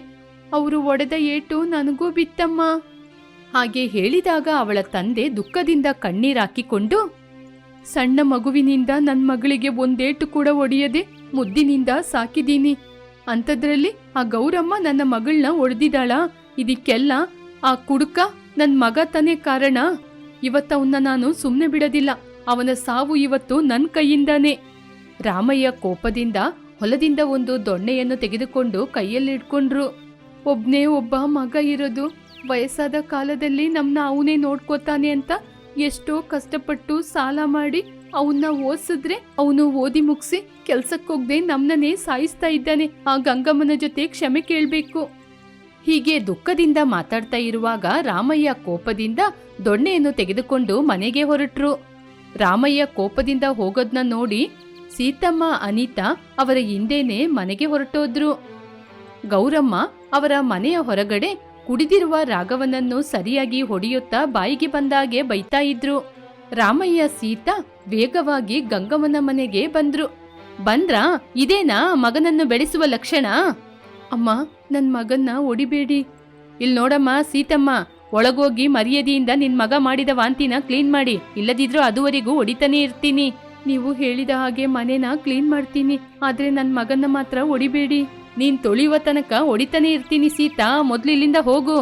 ಅವರು ಒಡೆದ ಏಟು ನನಗೂ ಬಿತ್ತಮ್ಮ. ಹಾಗೆ ಹೇಳಿದಾಗ ಅವಳ ತಂದೆ ದುಃಖದಿಂದ ಕಣ್ಣೀರಾಕಿಕೊಂಡು ಸಣ್ಣ ಮಗುವಿನಿಂದ ನನ್ನ ಮಗಳಿಗೆ ಒಂದೇಟು ಕೂಡ ಒಡೆಯದೆ, ಮುದ್ದಿನಿಂದ ಸಾಕಿದೀನಿ. ಅಂಥದ್ರಲ್ಲಿ ಆ ಗೌರಮ್ಮ ನನ್ನ ಮಗಳನ್ನ ಒಡೆದಿದ್ದಾಳ? ಇದಕ್ಕೆಲ್ಲ ಆ ಕುಡುಕ ನನ್ನ ಮಗ ತಾನೇ ಕಾರಣ. ಇವತ್ತವನ್ನ ನಾನು ಸುಮ್ಮನೆ ಬಿಡೋದಿಲ್ಲ. ಅವನ ಸಾವು ಇವತ್ತು ನನ್ನ ಕೈಯಿಂದಾನೇ. ರಾಮಯ್ಯ ಕೋಪದಿಂದ ಹೊಲದಿಂದ ಒಂದು ದೊಣ್ಣೆಯನ್ನು ತೆಗೆದುಕೊಂಡು ಕೈಯಲ್ಲಿ ಇಟ್ಕೊಂಡ್ರು ಒಬ್ನೇ ಒಬ್ಬ ಮಗ ಇರೋದು ವಯಸ್ಸಾದ ಕಾಲದಲ್ಲಿ ನಮ್ಮನ್ನ ಅವನೇ ನೋಡ್ಕೋತಾನೆ ಅಂತ ಎಷ್ಟೋ ಕಷ್ಟಪಟ್ಟು ಸಾಲ ಮಾಡಿ ಅವನ್ನ ಓದಿಸಿದ್ರೆ ಅವನು ಓದಿ ಮುಗಿಸಿ ಕೆಲ್ಸಕ್ಕೋಗ್ದೆ ನಮ್ಮನ್ನೇ ಸಾಯಿಸ್ತಾ ಇದ್ದಾನೆ. ಆ ಗಂಗಮ್ಮನ ಜೊತೆ ಕ್ಷಮೆ ಕೇಳಬೇಕು. ಹೀಗೆ ದುಃಖದಿಂದ ಮಾತಾಡ್ತಾ ಇರುವಾಗ ರಾಮಯ್ಯ ಕೋಪದಿಂದ ದೊಣ್ಣೆಯನ್ನು ತೆಗೆದುಕೊಂಡು ಮನೆಗೆ ಹೊರಟ್ರು. ರಾಮಯ್ಯ ಕೋಪದಿಂದ ಹೋಗೋದ್ನ ನೋಡಿ ಸೀತಮ್ಮ, ಅನಿತಾ ಅವರ ಹಿಂದೇನೆ ಮನೆಗೆ ಹೊರಟೋದ್ರು. ಗೌರಮ್ಮ ಅವರ ಮನೆಯ ಹೊರಗಡೆ ಕುಡಿದಿರುವ ರಾಗವನನ್ನು ಸರಿಯಾಗಿ ಹೊಡೆಯುತ್ತಾ ಬಾಯಿಗೆ ಬಂದಾಗೆ ಬೈತಾ ಇದ್ರು. ರಾಮಯ್ಯ ಸೀತಾ ವೇಗವಾಗಿ ಗಂಗಮ್ಮನ ಮನೆಗೆ ಬಂದ್ರು. ಬಂದ್ರ? ಇದೇನಾ ಮಗನನ್ನು ಬೆಳೆಸುವ ಲಕ್ಷಣ? ಅಮ್ಮ ನನ್ನ ಮಗನ್ನ ಒಡಿಬೇಡಿ ಇಲ್ಲಿ ನೋಡಮ್ಮ ಸೀತಮ್ಮ, ಒಳಗೋಗಿ ಮರ್ಯಾದೆಯಿಂದ ನಿನ್ ಮಗ ಮಾಡಿದ ವಾಂತಿನ ಕ್ಲೀನ್ ಮಾಡಿ. ಇಲ್ಲದಿದ್ರೂ ಅದುವರೆಗೂ ಹೊಡಿತಾನೆ ಇರ್ತೀನಿ. ನೀವು ಹೇಳಿದ ಹಾಗೆ ಮನೆನ ಕ್ಲೀನ್ ಮಾಡ್ತೀನಿ. ಆದ್ರೆ ನನ್ನ ಮಗನ್ನ ಮಾತ್ರ ಒಡಿಬೇಡಿ ನೀನ್ ತೊಳಿಯುವ ತನಕ ಹೊಡಿತಾನೆ ಇರ್ತೀನಿ ಸೀತಾ, ಮೊದ್ಲು ಇಲ್ಲಿಂದ ಹೋಗು.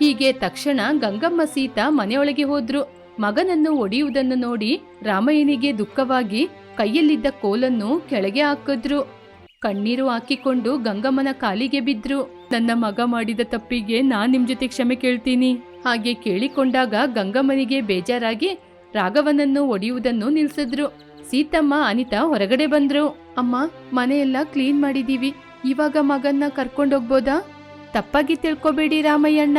ಹೀಗೆ ತಕ್ಷಣ ಗಂಗಮ್ಮ ಸೀತಾ ಮನೆಯೊಳಗೆ ಹೋದ್ರು. ಮಗನನ್ನು ಒಡೆಯುವುದನ್ನು ನೋಡಿ ರಾಮಯ್ಯನಿಗೆ ದುಃಖವಾಗಿ ಕೈಯಲ್ಲಿದ್ದ ಕೋಲನ್ನು ಕೆಳಗೆ ಹಾಕಿದ್ರು. ಕಣ್ಣೀರು ಹಾಕಿಕೊಂಡು ಗಂಗಮ್ಮನ ಕಾಲಿಗೆ ಬಿದ್ರು. ನನ್ನ ಮಗ ಮಾಡಿದ ತಪ್ಪಿಗೆ ನಾನ್ ನಿಮ್ ಜೊತೆ ಕ್ಷಮೆ ಕೇಳ್ತೀನಿ. ಹಾಗೆ ಕೇಳಿಕೊಂಡಾಗ ಗಂಗಮ್ಮನಿಗೆ ಬೇಜಾರಾಗಿ ರಾಘವನನ್ನು ಒಡೆಯುವುದನ್ನು ನಿಲ್ಸಿದ್ರು. ಸೀತಮ್ಮ ಅನಿತಾ ಹೊರಗಡೆ ಬಂದ್ರು. ಅಮ್ಮ, ಮನೆಯೆಲ್ಲ ಕ್ಲೀನ್ ಮಾಡಿದೀವಿ ಇವಾಗ ಮಗನ್ನ ಕರ್ಕೊಂಡೋಗ್ಬೋದಾ ತಪ್ಪಾಗಿ ತಿಳ್ಕೊಬೇಡಿ ರಾಮಯ್ಯಣ್ಣ.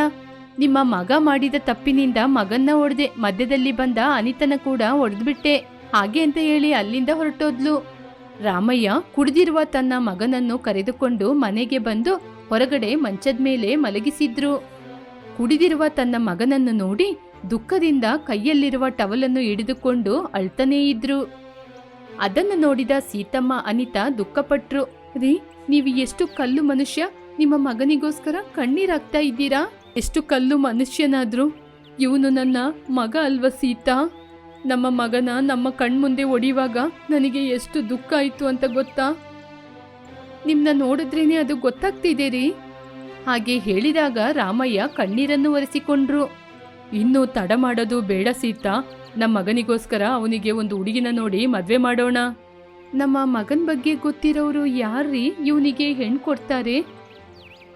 ನಿಮ್ಮ ಮಗ ಮಾಡಿದ ತಪ್ಪಿನಿಂದ ಮಗನ್ನ ಹೊಡೆದೆ ಮಧ್ಯದಲ್ಲಿ ಬಂದ ಅನಿತನ ಕೂಡ ಹೊಡೆದ್ಬಿಟ್ಟೆ ಹಾಗೆ ಅಂತ ಹೇಳಿ ಅಲ್ಲಿಂದ ಹೊರಟೋದ್ಲು. ರಾಮಯ್ಯ ಕುಡಿದಿರುವ ತನ್ನ ಮಗನನ್ನು ಕರೆದುಕೊಂಡು ಮನೆಗೆ ಬಂದು ಹೊರಗಡೆ ಮಂಚದ ಮೇಲೆ ಮಲಗಿಸಿದ್ರು. ಕುಡಿದಿರುವ ತನ್ನ ಮಗನನ್ನು ನೋಡಿ ದುಃಖದಿಂದ ಕೈಯಲ್ಲಿರುವ ಟವಲನ್ನು ಹಿಡಿದುಕೊಂಡು ಅಳ್ತನೇ ಇದ್ರು. ಅದನ್ನು ನೋಡಿದ ಸೀತಮ್ಮ, ಅನಿತಾ ದುಃಖಪಟ್ರು. ರೀ ನೀವು ಎಷ್ಟು ಕಲ್ಲು ಮನುಷ್ಯ, ನಿಮ್ಮ ಮಗನಿಗೋಸ್ಕರ ಕಣ್ಣೀರಾಗ್ತಾ ಇದ್ದೀರಾ? ಎಷ್ಟು ಕಲ್ಲು ಮನುಷ್ಯನಾದ್ರೂ, ಇವನು ನನ್ನ ಮಗ ಅಲ್ವ ಸೀತಾ? ನಮ್ಮ ಮಗನ ನಮ್ಮ ಕಣ್ಮುಂದೆ ಒಡೆಯುವಾಗ ನನಗೆ ಎಷ್ಟು ದುಃಖ ಆಯ್ತು ಅಂತ ಗೊತ್ತಾ? ನಿಮ್ಮನ್ನ ನೋಡಿದ್ರೇನೆ ಅದು ಗೊತ್ತಾಗ್ತಿದೆ ರೀ ಹಾಗೆ ಹೇಳಿದಾಗ ರಾಮಯ್ಯ ಕಣ್ಣೀರನ್ನು ಒರೆಸಿಕೊಂಡ್ರು. ಇನ್ನು ತಡ ಮಾಡೋದು ಬೇಡ ಸೀತಾ. ನಮ್ಮ ಮಗನಿಗೋಸ್ಕರ ಅವನಿಗೆ ಒಂದು ಹುಡುಗಿನ ನೋಡಿ ಮದುವೆ ಮಾಡೋಣ. ನಮ್ಮ ಮಗನ ಬಗ್ಗೆ ಗೊತ್ತಿರೋರು ಯಾರ್ರೀ ಇವನಿಗೆ ಹೆಣ್ಣು ಕೊಡ್ತಾರೆ?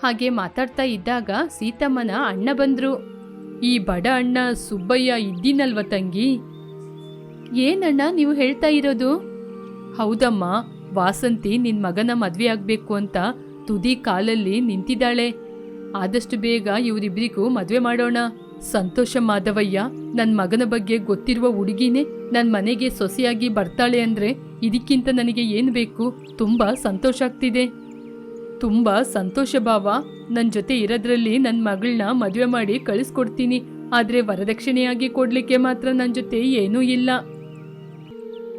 ಹಾಗೆ ಮಾತಾಡ್ತಾ ಇದ್ದಾಗ ಸೀತಮ್ಮನ ಅಣ್ಣ ಬಂದರು. ಈ ಬಡ ಅಣ್ಣ ಸುಬ್ಬಯ್ಯ ಇದ್ದೀನಲ್ವ ತಂಗಿ? ಏನಣ್ಣ ನೀವು ಹೇಳ್ತಾ ಇರೋದು? ಹೌದಮ್ಮ, ವಾಸಂತಿ ನಿನ್ ಮಗನ ಮದುವೆ ಆಗಬೇಕು ಅಂತ ತುದಿ ಕಾಲಲ್ಲಿ ನಿಂತಿದ್ದಾಳೆ. ಆದಷ್ಟು ಬೇಗ ಇವರಿಬ್ರಿಗೂ ಮದುವೆ ಮಾಡೋಣ. ಸಂತೋಷ ಮಾಧವಯ್ಯ ನನ್ ಮಗನ ಬಗ್ಗೆ ಗೊತ್ತಿರುವ ಹುಡುಗಿನೇ ನನ್ ಮನೆಗೆ ಸೊಸೆಯಾಗಿ ಬರ್ತಾಳೆ ಅಂದ್ರೆ ಇದಕ್ಕಿಂತ ನನಗೆ ಏನ್ ಬೇಕು? ತುಂಬಾ ಸಂತೋಷ ಆಗ್ತಿದೆ. ತುಂಬಾ ಸಂತೋಷ ಭಾವ. ನನ್ ಜೊತೆ ಇರೋದ್ರಲ್ಲಿ ನನ್ ಮಗಳನ್ನ ಮದುವೆ ಮಾಡಿ ಕಳಿಸ್ಕೊಡ್ತೀನಿ. ಆದ್ರೆ ವರದಕ್ಷಿಣೆಯಾಗಿ ಕೊಡ್ಲಿಕ್ಕೆ ಮಾತ್ರ ನನ್ ಜೊತೆ ಏನೂ ಇಲ್ಲ.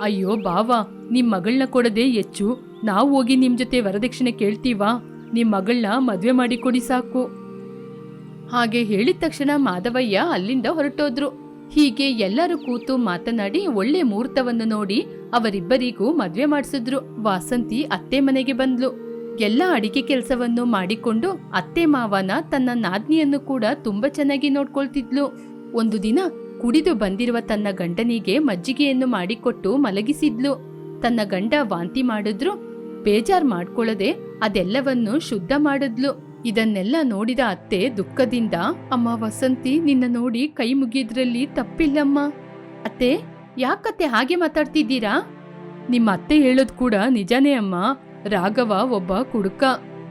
ಅಯ್ಯೋ ಬಾವ ನಿಮ್ಮ ಮಗಳನ್ನ ಕೊಡದೆ ಹೆಚ್ಚು. ನಾವು ಹೋಗಿ ನಿಮ್ಮ ಜೊತೆ ವರದಕ್ಷಿಣೆ ಕೇಳ್ತೀವಾ? ನಿಮ್ಮ ಮಗಳನ್ನ ಮದುವೆ ಮಾಡಿ ಕೊಡಿ ಸಾಕು. ಹಾಗೆ ಹೇಳಿದ ತಕ್ಷಣ ಮಾಧವಯ್ಯ ಅಲ್ಲಿಂದ ಹೊರಟೋದ್ರು. ಹೀಗೆ ಎಲ್ಲರೂ ಕೂತು ಮಾತನಾಡಿ ಒಳ್ಳೆ ಮುಹೂರ್ತವನ್ನು ನೋಡಿ ಅವರಿಬ್ಬರಿಗೂ ಮದ್ವೆ ಮಾಡಿಸಿದ್ರು. ವಾಸಂತಿ ಅತ್ತೆ ಮನೆಗೆ ಬಂದ್ಲು. ಎಲ್ಲ ಅಡಿಗೆ ಕೆಲಸವನ್ನು ಮಾಡಿಕೊಂಡು ಅತ್ತೆ ಮಾವನ ತನ್ನ ನಾದ್ನಿಯನ್ನು ಕೂಡ ತುಂಬಾ ಚೆನ್ನಾಗಿ ನೋಡ್ಕೊಳ್ತಿದ್ಲು. ಒಂದು ದಿನ ಕುಡಿದು ಬಂದಿರುವ ತನ್ನ ಗಂಡನಿಗೆ ಮಜ್ಜಿಗೆಯನ್ನು ಮಾಡಿಕೊಟ್ಟು ಮಲಗಿಸಿದ್ಲು. ತನ್ನ ಗಂಡ ವಾಂತಿ ಮಾಡಿದ್ರು. ಬೇಜಾರ್ ಮಾಡ್ಕೊಳ್ಳದೆ ಅದೆಲ್ಲವನ್ನು ಶುದ್ಧ ಮಾಡಿದ್ಲು. ಇದನ್ನೆಲ್ಲ ನೋಡಿದ ಅತ್ತೆ ದುಃಖದಿಂದ, ಅಮ್ಮ ವಸಂತಿ, ನಿನ್ನ ನೋಡಿ ಕೈ ಮುಗಿದ್ರಲ್ಲಿ ತಪ್ಪಿಲ್ಲಮ್ಮ. ಅತ್ತೆ, ಯಾಕತ್ತೆ ಹಾಗೆ ಮಾತಾಡ್ತಿದ್ದೀರಾ? ನಿಮ್ಮ ಅತ್ತೆ ಹೇಳೋದ್ ಕೂಡ ನಿಜಾನೇ ಅಮ್ಮ. ರಾಘವ ಒಬ್ಬ ಕುಡುಕ.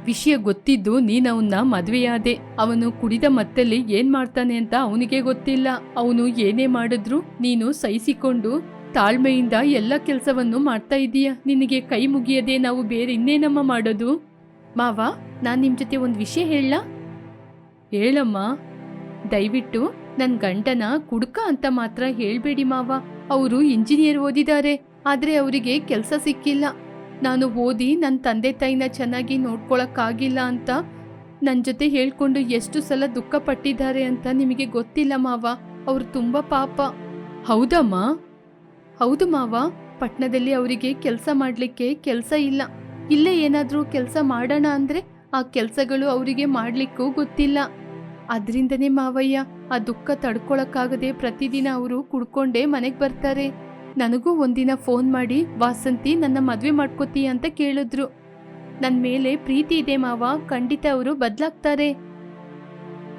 ವಿಷಯ ಗೊತ್ತಿದ್ದು ನೀನವನ್ನ ಮದುವೆಯಾದೆ. ಅವನು ಕುಡಿದ ಮತ್ತಲ್ಲಿ ಏನ್ ಮಾಡ್ತಾನೆ ಅಂತ ಅವನಿಗೆ ಗೊತ್ತಿಲ್ಲ. ಅವನು ಏನೇ ಮಾಡಿದ್ರು ನೀನು ಸಹಿಸಿಕೊಂಡು ತಾಳ್ಮೆಯಿಂದ ಎಲ್ಲ ಕೆಲಸವನ್ನು ಮಾಡ್ತಾ ಇದೀಯ. ನಿನಗೆ ಕೈ ಮುಗಿಯದೆ ನಾವು ಬೇರೆ ಇನ್ನೇನಮ್ಮ ಮಾಡೋದು? ಮಾವ, ನಾನು ನಿಮ್ಮ ಜೊತೆ ಒಂದು ವಿಷಯ ಹೇಳ ಹೇಳಮ್ಮ. ದಯವಿಟ್ಟು ನನ್ನ ಗಂಡನ ಕುಡುಕ ಅಂತ ಮಾತ್ರ ಹೇಳಬೇಡಿ ಮಾವ. ಅವರು ಇಂಜಿನಿಯರ್ ಓದಿದ್ದಾರೆ ಆದ್ರೆ ಅವರಿಗೆ ಕೆಲಸ ಸಿಕ್ಕಿಲ್ಲ. ನಾನು ಓದಿ ನನ್ನ ತಂದೆ ತಾಯಿನ ಚೆನ್ನಾಗಿ ನೋಡ್ಕೊಳಕ್ಕಾಗಿಲ್ಲ ಅಂತ ನನ್ನ ಜೊತೆ ಹೇಳ್ಕೊಂಡು ಎಷ್ಟು ಸಲ ದುಃಖ ಪಟ್ಟಿದ್ದಾರೆ ಅಂತ ನಿಮಗೆ ಗೊತ್ತಿಲ್ಲ ಮಾವ. ಅವರು ತುಂಬಾ ಪಾಪ. ಹೌದಮ್ಮ? ಹೌದು ಮಾವ. ಪಟ್ನದಲ್ಲಿ ಅವರಿಗೆ ಕೆಲಸ ಮಾಡಲಿಕ್ಕೆ ಕೆಲಸ ಇಲ್ಲ. ಇಲ್ಲೇ ಏನಾದರೂ ಕೆಲಸ ಮಾಡೋಣ ಅಂದ್ರೆ ಆ ಕೆಲಸಗಳು ಅವರಿಗೆ ಮಾಡಲಿಕ್ಕೂ ಗೊತ್ತಿಲ್ಲ. ಅದರಿಂದನೇ ಮಾವಯ್ಯ, ಆ ದುಃಖ ತಡ್ಕೊಳಕ್ಕಾಗದೆ ಪ್ರತಿದಿನ ಅವರು ಕುಡ್ಕೊಂಡೇ ಮನೆಗೆ ಬರ್ತಾರೆ. ನನಗೂ ಒಂದಿನ ಫೋನ್ ಮಾಡಿ, ವಾಸಂತಿ, ನನ್ನ ಮದುವೆ ಮಾಡ್ಕೋತೀಯ ಅಂತ ಕೇಳಿದ್ರು. ನನ್ನ ಮೇಲೆ ಪ್ರೀತಿ ಇದೆ ಮಾವ, ಖಂಡಿತ ಅವರು ಬದಲಾಗ್ತಾರೆ.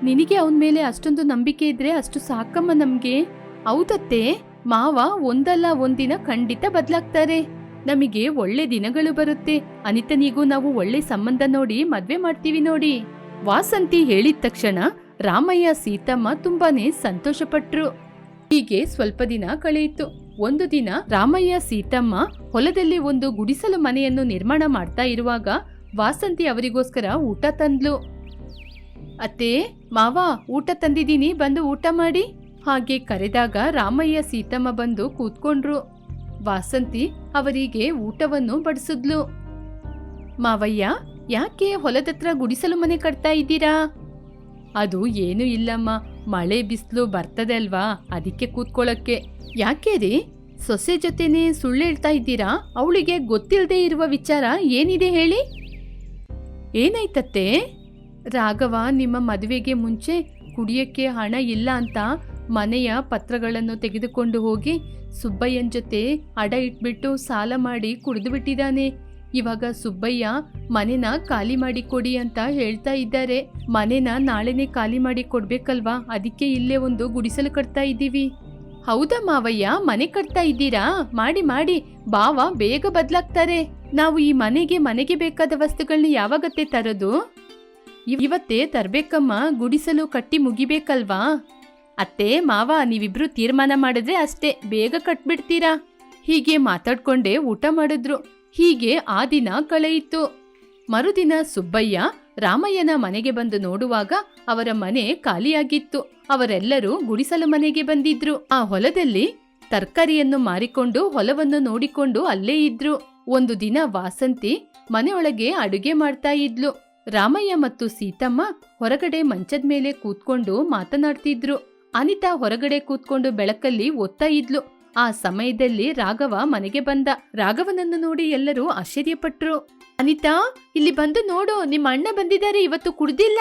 ನಿನಗೆ ಅವನ ಮೇಲೆ ಅಷ್ಟೊಂದು ನಂಬಿಕೆ ಇದ್ರೆ ಅಷ್ಟು ಸಾಕಮ್ಮ ನಮಗೆ. ಹೌದತ್ತೆ, ಮಾವ ಒಂದಲ್ಲ ಒಂದಿನ ಖಂಡಿತ ಬದ್ಲಾಗ್ತಾರೆ. ನಮಗೆ ಒಳ್ಳೆ ದಿನಗಳು ಬರುತ್ತೆ. ಅನಿತನಿಗೂ ನಾವು ಒಳ್ಳೆ ಸಂಬಂಧ ನೋಡಿ ಮದ್ವೆ ಮಾಡ್ತೀವಿ ನೋಡಿ. ವಾಸಂತಿ ಹೇಳಿದ ತಕ್ಷಣ ರಾಮಯ್ಯ, ಸೀತಮ್ಮ ತುಂಬಾನೇ ಸಂತೋಷಪಟ್ರು. ಹೀಗೆ ಸ್ವಲ್ಪ ದಿನ ಕಳೆಯಿತು. ಒಂದು ದಿನ ರಾಮಯ್ಯ, ಸೀತಮ್ಮ ಹೊಲದಲ್ಲಿ ಒಂದು ಗುಡಿಸಲು ಮನೆಯನ್ನು ನಿರ್ಮಾಣ ಮಾಡ್ತಾ ಇರುವಾಗ ವಾಸಂತಿ ಅವರಿಗೋಸ್ಕರ ಊಟ ತಂದ್ಲು. ಅತ್ತೆ, ಮಾವ, ಊಟ ತಂದಿದ್ದೀನಿ, ಬಂದು ಊಟ ಮಾಡಿ. ಹಾಗೆ ಕರೆದಾಗ ರಾಮಯ್ಯ, ಸೀತಮ್ಮ ಬಂದು ಕೂತ್ಕೊಂಡ್ರು. ವಾಸಂತಿ ಅವರಿಗೆ ಊಟವನ್ನು ಬಡಿಸಿದ್ಲು. ಮಾವಯ್ಯ, ಯಾಕೆ ಹೊಲದತ್ರ ಗುಡಿಸಲು ಮನೆ ಕಟ್ತಾ ಇದ್ದೀರಾ? ಅದು ಏನು ಇಲ್ಲಮ್ಮ, ಮಳೆ ಬಿಸಿಲು ಬರ್ತದೆ ಅಲ್ವಾ ಅದಕ್ಕೆ ಕೂತ್ಕೊಳ್ಳಕ್ಕೆ. ಯಾಕೆ ರೀ ಸೊಸೆ ಜೊತೆನೇ ಸುಳ್ಳು ಹೇಳ್ತಾ ಇದ್ದೀರಾ? ಅವಳಿಗೆ ಗೊತ್ತಿಲ್ಲದೆ ಇರುವ ವಿಚಾರ ಏನಿದೆ ಹೇಳಿ? ಏನಾಯ್ತತ್ತೆ? ರಾಘವ ನಿಮ್ಮ ಮದುವೆಗೆ ಮುಂಚೆ ಕುಡಿಯಕ್ಕೆ ಹಣ ಇಲ್ಲ ಅಂತ ಮನೆಯ ಪತ್ರಗಳನ್ನು ತೆಗೆದುಕೊಂಡು ಹೋಗಿ ಸುಬ್ಬಯ್ಯನ ಜೊತೆ ಅಡ ಇಟ್ಬಿಟ್ಟು ಸಾಲ ಮಾಡಿ ಕುಡಿದು ಬಿಟ್ಟಿದ್ದಾನೆ. ಇವಾಗ ಸುಬ್ಬಯ್ಯ ಮನೆನ ಖಾಲಿ ಮಾಡಿ ಕೊಡಿ ಅಂತ ಹೇಳ್ತಾ ಇದ್ದಾರೆ. ಮನೆನ ನಾಳೆನೆ ಖಾಲಿ ಮಾಡಿ ಕೊಡ್ಬೇಕಲ್ವಾ? ಅದಕ್ಕೆ ಇಲ್ಲೇ ಒಂದು ಗುಡಿಸಲು ಕಟ್ತಾ ಇದ್ದೀವಿ. ಹೌದಾ ಮಾವಯ್ಯ? ಮನೆ ಕಟ್ತಾ ಇದ್ದೀರಾ? ಮಾಡಿ ಮಾಡಿ. ಬಾವ ಬೇಗ ಬದಲಾಗ್ತಾರೆ. ನಾವು ಈ ಮನೆಗೆ ಮನೆಗೆ ಬೇಕಾದ ವಸ್ತುಗಳನ್ನ ಯಾವಾಗತ್ತೆ ತರೋದು? ಇವತ್ತೇ ತರ್ಬೇಕಮ್ಮ. ಗುಡಿಸಲು ಕಟ್ಟಿ ಮುಗಿಬೇಕಲ್ವಾ? ಅತ್ತೆ, ಮಾವ, ನೀವಿಬ್ರು ತೀರ್ಮಾನ ಮಾಡಿದ್ರೆ ಅಷ್ಟೇ, ಬೇಗ ಕಟ್ಬಿಡ್ತೀರಾ? ಹೀಗೆ ಮಾತಾಡ್ಕೊಂಡೇ ಊಟ ಮಾಡಿದ್ರು. ಹೀಗೆ ಆ ದಿನ ಕಳೆಯಿತು ಮರುದಿನ ಸುಬ್ಬಯ್ಯ ರಾಮಯ್ಯನ ಮನೆಗೆ ಬಂದು ನೋಡುವಾಗ ಅವರ ಮನೆ ಖಾಲಿಯಾಗಿತ್ತು. ಅವರೆಲ್ಲರೂ ಗುಡಿಸಲು ಮನೆಗೆ ಬಂದಿದ್ರು. ಆ ಹೊಲದಲ್ಲಿ ತರಕಾರಿಯನ್ನು ಮಾರಿಕೊಂಡು ಹೊಲವನ್ನು ನೋಡಿಕೊಂಡು ಅಲ್ಲೇ ಇದ್ರು. ಒಂದು ದಿನ ವಾಸಂತಿ ಮನೆಯೊಳಗೆ ಅಡುಗೆ ಮಾಡ್ತಾ ಇದ್ಲು. ರಾಮಯ್ಯ ಮತ್ತು ಸೀತಮ್ಮ ಹೊರಗಡೆ ಮಂಚದ ಮೇಲೆ ಕೂತ್ಕೊಂಡು ಮಾತನಾಡ್ತಿದ್ರು. ಅನಿತಾ ಹೊರಗಡೆ ಕೂತ್ಕೊಂಡು ಬೆಳಕಲ್ಲಿ ಒತ್ತಾ ಇದ್ಲು. ಆ ಸಮಯದಲ್ಲಿ ರಾಘವ ಮನೆಗೆ ಬಂದ. ರಾಘವನನ್ನು ನೋಡಿ ಎಲ್ಲರೂ ಆಶ್ಚರ್ಯಪಟ್ರು. ಅನಿತಾ, ಇಲ್ಲಿ ಬಂದು ನೋಡು, ನಿಮ್ಮ ಅಣ್ಣ ಬಂದಿದ್ದಾರೆ, ಇವತ್ತು ಕುಡ್ದಿಲ್ಲ.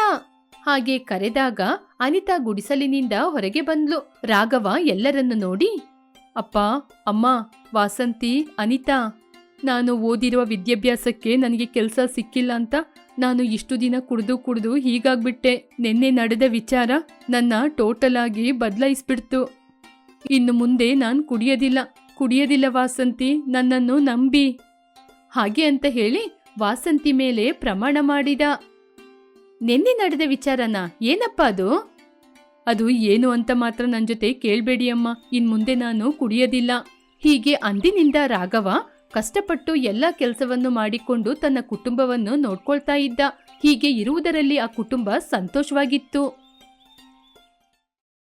ಹಾಗೆ ಕರೆದಾಗ ಅನಿತಾ ಗುಡಿಸಲಿನಿಂದ ಹೊರಗೆ ಬಂದ್ಲು. ರಾಘವ ಎಲ್ಲರನ್ನು ನೋಡಿ, ಅಪ್ಪ, ಅಮ್ಮ, ವಾಸಂತಿ, ಅನಿತಾ ನಾನು ಓದಿರುವ ವಿದ್ಯಾಭ್ಯಾಸಕ್ಕೆ ನನಗೆ ಕೆಲಸ ಸಿಕ್ಕಿಲ್ಲ ಅಂತ ನಾನು ಇಷ್ಟು ದಿನ ಕುಡಿದು ಕುಡಿದು ಹೀಗಾಗ್ಬಿಟ್ಟೆ. ನಿನ್ನೆ ನಡೆದ ವಿಚಾರ ನನ್ನ ಟೋಟಲ್ ಆಗಿ ಬದಲಾಯಿಸ್ಬಿಡ್ತು. ಇನ್ನು ಮುಂದೆ ನಾನು ಕುಡಿಯೋದಿಲ್ಲ. ಕುಡಿಯೋದಿಲ್ಲ ವಾಸಂತಿ, ನನ್ನನ್ನು ನಂಬಿ. ಹಾಗೆ ಅಂತ ಹೇಳಿ ವಾಸಂತಿ ಮೇಲೆ ಪ್ರಮಾಣ ಮಾಡಿದ. ನಿನ್ನೆ ನಡೆದ ವಿಚಾರನ ಏನಪ್ಪ ಅದು? ಅದು ಏನು ಅಂತ ಮಾತ್ರ ನನ್ನ ಜೊತೆ ಕೇಳಬೇಡಿ ಅಮ್ಮ. ಇನ್ ಮುಂದೆ ನಾನು ಕುಡಿಯೋದಿಲ್ಲ. ಹೀಗೆ ಅಂದಿನಿಂದ ರಾಘವ ಕಷ್ಟಪಟ್ಟು ಎಲ್ಲ ಕೆಲಸವನ್ನು ಮಾಡಿಕೊಂಡು ತನ್ನ ಕುಟುಂಬವನ್ನು ನೋಡ್ಕೊಳ್ತಾ ಇದ್ದ. ಹೀಗೆ ಇರುವುದರಲ್ಲಿ ಆ ಕುಟುಂಬ ಸಂತೋಷವಾಗಿತ್ತು.